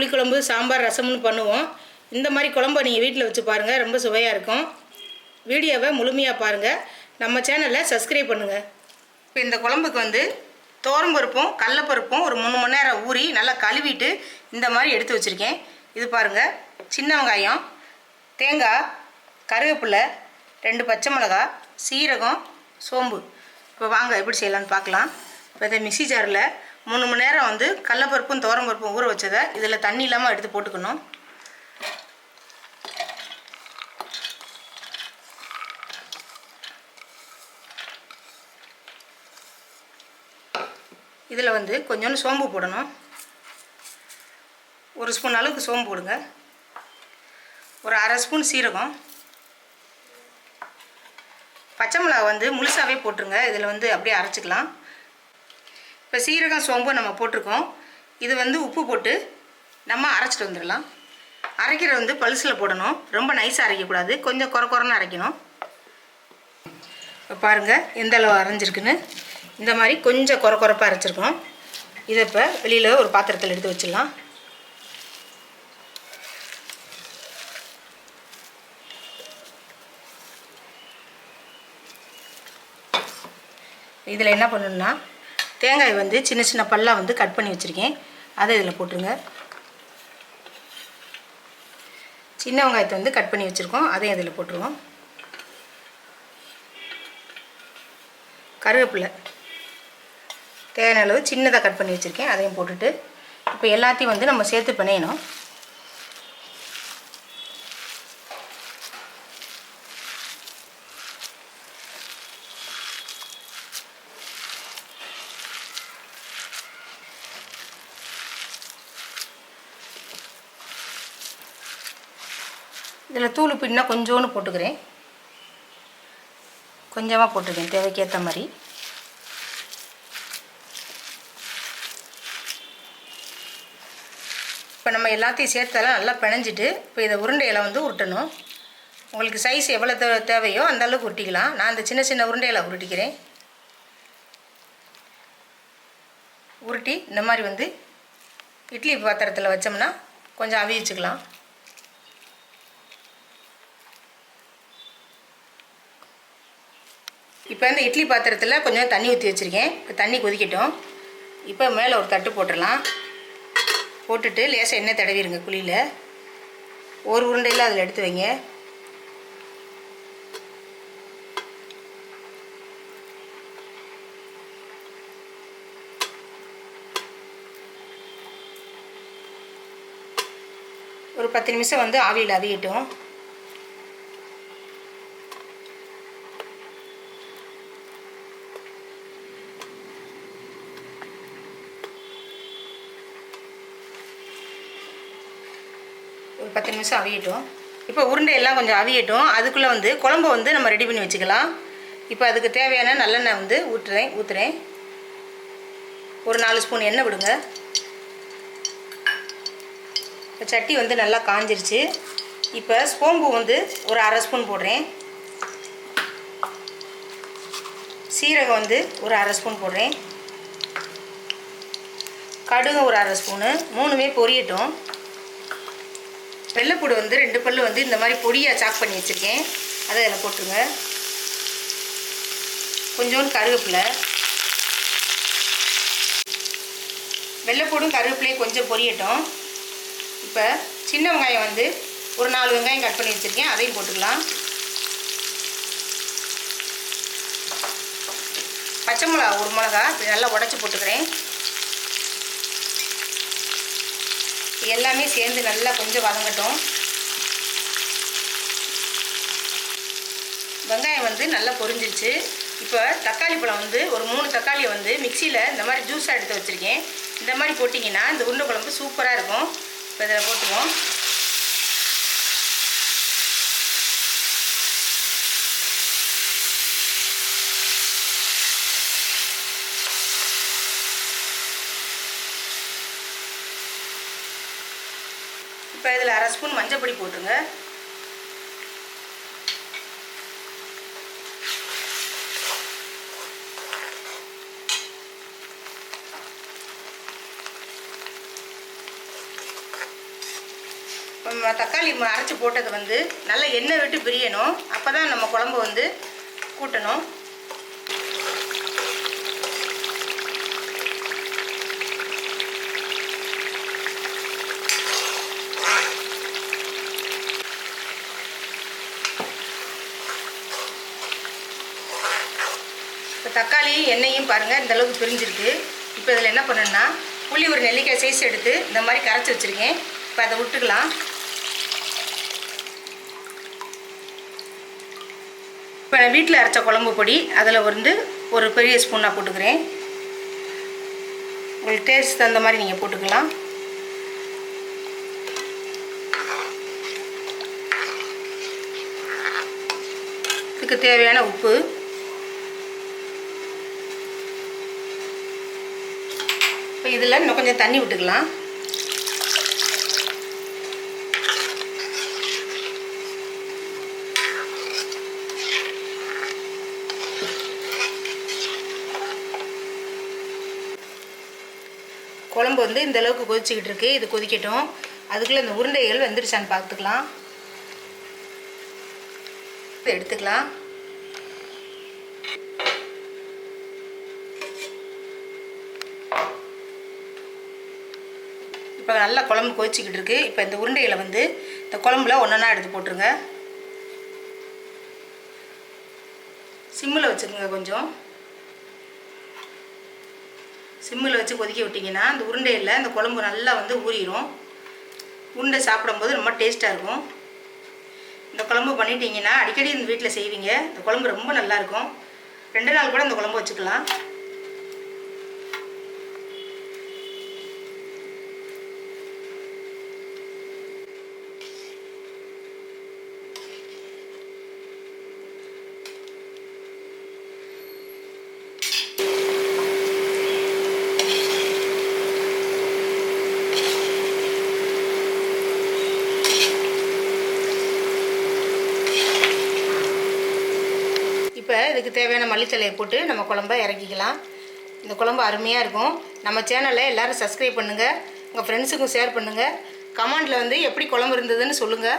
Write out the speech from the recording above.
புளிக்குழம்பு சாம்பார் ரசம்னு பண்ணுவோம். இந்த மாதிரி குழம்பை நீங்கள் வீட்டில் வச்சு பாருங்கள் ரொம்ப சுவையாக இருக்கும். வீடியோவை முழுமையாக பாருங்கள் நம்ம சேனலை சப்ஸ்கிரைப் பண்ணுங்கள் இப்போ இந்த குழம்புக்கு வந்து பருப்பும் கடலப்பருப்பும் ஒரு மூணு மணி நேரம் ஊறி நல்லா கழுவிட்டு இந்த மாதிரி எடுத்து வச்சுருக்கேன். இது பாருங்கள் சின்ன வெங்காயம் தேங்காய் கருவேப்பிலை ரெண்டு பச்சை மிளகா சீரகம் சோம்பு. இப்போ வாங்க எப்படி செய்யலான்னு பார்க்கலாம். இப்போ இந்த மிக்சி ஜாரில் மூணு மணி நேரம் வந்து கடலப்பருப்பும் பருப்பும் ஊற வச்சதை இதில் தண்ணி இல்லாமல் எடுத்து போட்டுக்கணும். இதில் வந்து கொஞ்சோண்டு சோம்பு போடணும். ஒரு ஸ்பூன் அளவுக்கு சோம்பு போடுங்க. ஒரு அரை ஸ்பூன் சீரகம். பச்சை மிளகா வந்து முழுசாகவே போட்டுருங்க. இதில் வந்து அப்படியே அரைச்சிக்கலாம். இப்போ சீரகம் சோம்பு நம்ம போட்டிருக்கோம். இது வந்து உப்பு போட்டு நம்ம அரைச்சிட்டு வந்துடலாம். அரைக்கிற வந்து பல்ஸில் போடணும். ரொம்ப நைஸாக அரைக்கக்கூடாது. கொஞ்சம் குறை குறைன்னு அரைக்கணும். இப்போ பாருங்கள் எந்த அளவு அரைஞ்சிருக்குன்னு. இந்த மாதிரி கொஞ்சம் குறை குறைப்பாக அரைச்சிருக்கோம். இதை இப்போ வெளியில் ஒரு பாத்திரத்தில் எடுத்து வச்சிடலாம். இதில் என்ன பண்ணணும்னா தேங்காய் வந்து சின்ன சின்ன பல்லாக வந்து கட் பண்ணி வச்சுருக்கேன். அதை இதில் போட்டுருங்க. சின்ன வெங்காயத்தை வந்து கட் பண்ணி வச்சுருக்கோம். அதையும் இதில் போட்டுருவோம். கருவேப்பிலை. தேவையான அளவு சின்னதாக கட் பண்ணி வச்சுருக்கேன். அதையும் போட்டுட்டு இப்போ எல்லாத்தையும் வந்து நம்ம சேர்த்து பிணையணும். இதில் தூள் பின்னா கொஞ்சோன்னு போட்டுக்கிறேன். கொஞ்சமாக போட்டுக்கிறேன் தேவைக்கேற்ற மாதிரி. இப்போ நம்ம எல்லாத்தையும் சேர்த்தெல்லாம் நல்லா பிணைஞ்சிட்டு இப்போ இதை உருண்டையில் வந்து உருட்டணும். உங்களுக்கு சைஸ் எவ்வளோ தே தேவையோ அந்த அளவுக்கு உருட்டிக்கலாம். நான் இந்த சின்ன சின்ன உருண்டையில் உருட்டிக்கிறேன். உருட்டி இந்த மாதிரி வந்து இட்லி பாத்திரத்தில் வச்சோம்னா கொஞ்சம் அவி வச்சுக்கலாம் இப்போ இந்த இட்லி பாத்திரத்தில் கொஞ்சம் தண்ணி ஊற்றி வச்சுருக்கேன். இப்போ தண்ணி கொதிக்கட்டும். இப்போ மேலே ஒரு தட்டு போட்டுடலாம். போட்டுட்டு லேசாக எண்ணெய் தடவிடுங்க குழியில். ஒரு உருண்டையில் அதில் எடுத்து வைங்க. ஒரு பத்து நிமிஷம் வந்து ஆவியில் அவியட்டும். பத்து நிமிஷம் அவியட்டும். இப்போ உருண்டை எல்லாம் கொஞ்சம் அவியட்டும். அதுக்குள்ளே வந்து குழம்பு வந்து நம்ம ரெடி பண்ணி வச்சுக்கலாம். இப்போ அதுக்கு தேவையான நல்லெண்ணெய் வந்து ஊற்றுறேன் ஊற்றுறேன் ஒரு நாலு ஸ்பூன் எண்ணெய் விடுங்க. இப்போ சட்டி வந்து நல்லா காஞ்சிருச்சு. இப்போ சோம்பு வந்து ஒரு அரை ஸ்பூன் போடுறேன். சீரகம் வந்து ஒரு அரை ஸ்பூன் போடுறேன். கடுகு ஒரு அரை ஸ்பூனு. மூணுமே பொரியட்டும். வெள்ளைப்பூடு வந்து ரெண்டு பல்லு வந்து இந்த மாதிரி பொடியாக சாக் பண்ணி வச்சுருக்கேன். அதை அதில் போட்டுருங்க. கொஞ்சோண்டு கருவேப்பிலை. வெள்ளைப்பூடும் கருவேப்பிலையும் கொஞ்சம் பொரியட்டும். இப்போ சின்ன வெங்காயம் வந்து ஒரு நாலு வெங்காயம் கட் பண்ணி வச்சுருக்கேன். அதையும் போட்டுக்கலாம். பச்சை மிளகா ஒரு மிளகா நல்லா உடச்சி போட்டுக்கிறேன். எல்லாமே சேர்ந்து நல்லா கொஞ்சம் வதங்கட்டும். வெங்காயம் வந்து நல்லா பொரிஞ்சிருச்சு. இப்போ தக்காளி பழம் வந்து ஒரு மூணு தக்காளியை வந்து மிக்சியில் இந்த மாதிரி ஜூஸாக எடுத்து வச்சுருக்கேன். இந்த மாதிரி போட்டிங்கன்னா இந்த உருண்டை குழம்பு சூப்பராக இருக்கும். இப்போ இதில் போட்டுருவோம் இப்போ இதில் அரை ஸ்பூன் மஞ்சள் பொடி போட்டுருங்க. நம்ம தக்காளி ம- அரைச்சி போட்டது வந்து நல்லா எண்ணெய் விட்டு பிரியணும். அப்போ தான் நம்ம குழம்பு வந்து கூட்டணும். இப்போ தக்காளி எண்ணெயும் பாருங்கள் இந்த அளவுக்கு பிரிஞ்சிருக்கு. இப்போ இதில் என்ன பண்ணணும்னா புளி ஒரு நெல்லிக்காய் சைஸ் எடுத்து இந்த மாதிரி கரைச்சி வச்சுருக்கேன். இப்போ அதை விட்டுக்கலாம். இப்போ நான் வீட்டில் அரைச்ச குழம்பு பொடி அதில் வந்து ஒரு பெரிய ஸ்பூனாக போட்டுக்கிறேன். உங்களுக்கு டேஸ்ட் தகுந்த மாதிரி நீங்கள் போட்டுக்கலாம். இதுக்கு தேவையான உப்பு. இதில் இன்னும் கொஞ்சம் தண்ணி விட்டுக்கலாம். குழம்பு வந்து இந்த அளவுக்கு கொதிச்சுக்கிட்டு இருக்கு. இது கொதிக்கட்டும். அதுக்குள்ளே இந்த உருண்டைகள் வந்துருச்சான்னு பார்த்துக்கலாம். எடுத்துக்கலாம். இப்போ நல்லா குழம்பு கொதிச்சிக்கிட்டு இருக்குது இப்போ இந்த உருண்டையில் வந்து இந்த குழம்புல ஒன்றா எடுத்து போட்டுருங்க. சிம்மில் வச்சுக்கோங்க கொஞ்சம். சிம்மில் வச்சு கொதிக்க விட்டிங்கன்னா இந்த உருண்டையில் இந்த குழம்பு நல்லா வந்து ஊறிடும் உருண்டை சாப்பிடும்போது ரொம்ப டேஸ்ட்டாக இருக்கும். இந்த குழம்பு பண்ணிட்டீங்கன்னா அடிக்கடி இந்த வீட்டில் செய்வீங்க. இந்த குழம்பு ரொம்ப நல்லாயிருக்கும் ரெண்டு நாள் கூட இந்த குழம்பு வச்சுக்கலாம் இப்போ இதுக்கு தேவையான மல்லித்தலையை போட்டு நம்ம குழம்ப இறக்கிக்கலாம். இந்த குழம்பு அருமையாக இருக்கும். நம்ம சேனலை எல்லோரும் சப்ஸ்கிரைப் பண்ணுங்கள் உங்கள் ஃப்ரெண்ட்ஸுக்கும் ஷேர் பண்ணுங்கள் கமெண்டில் வந்து எப்படி குழம்பு இருந்ததுன்னு சொல்லுங்கள்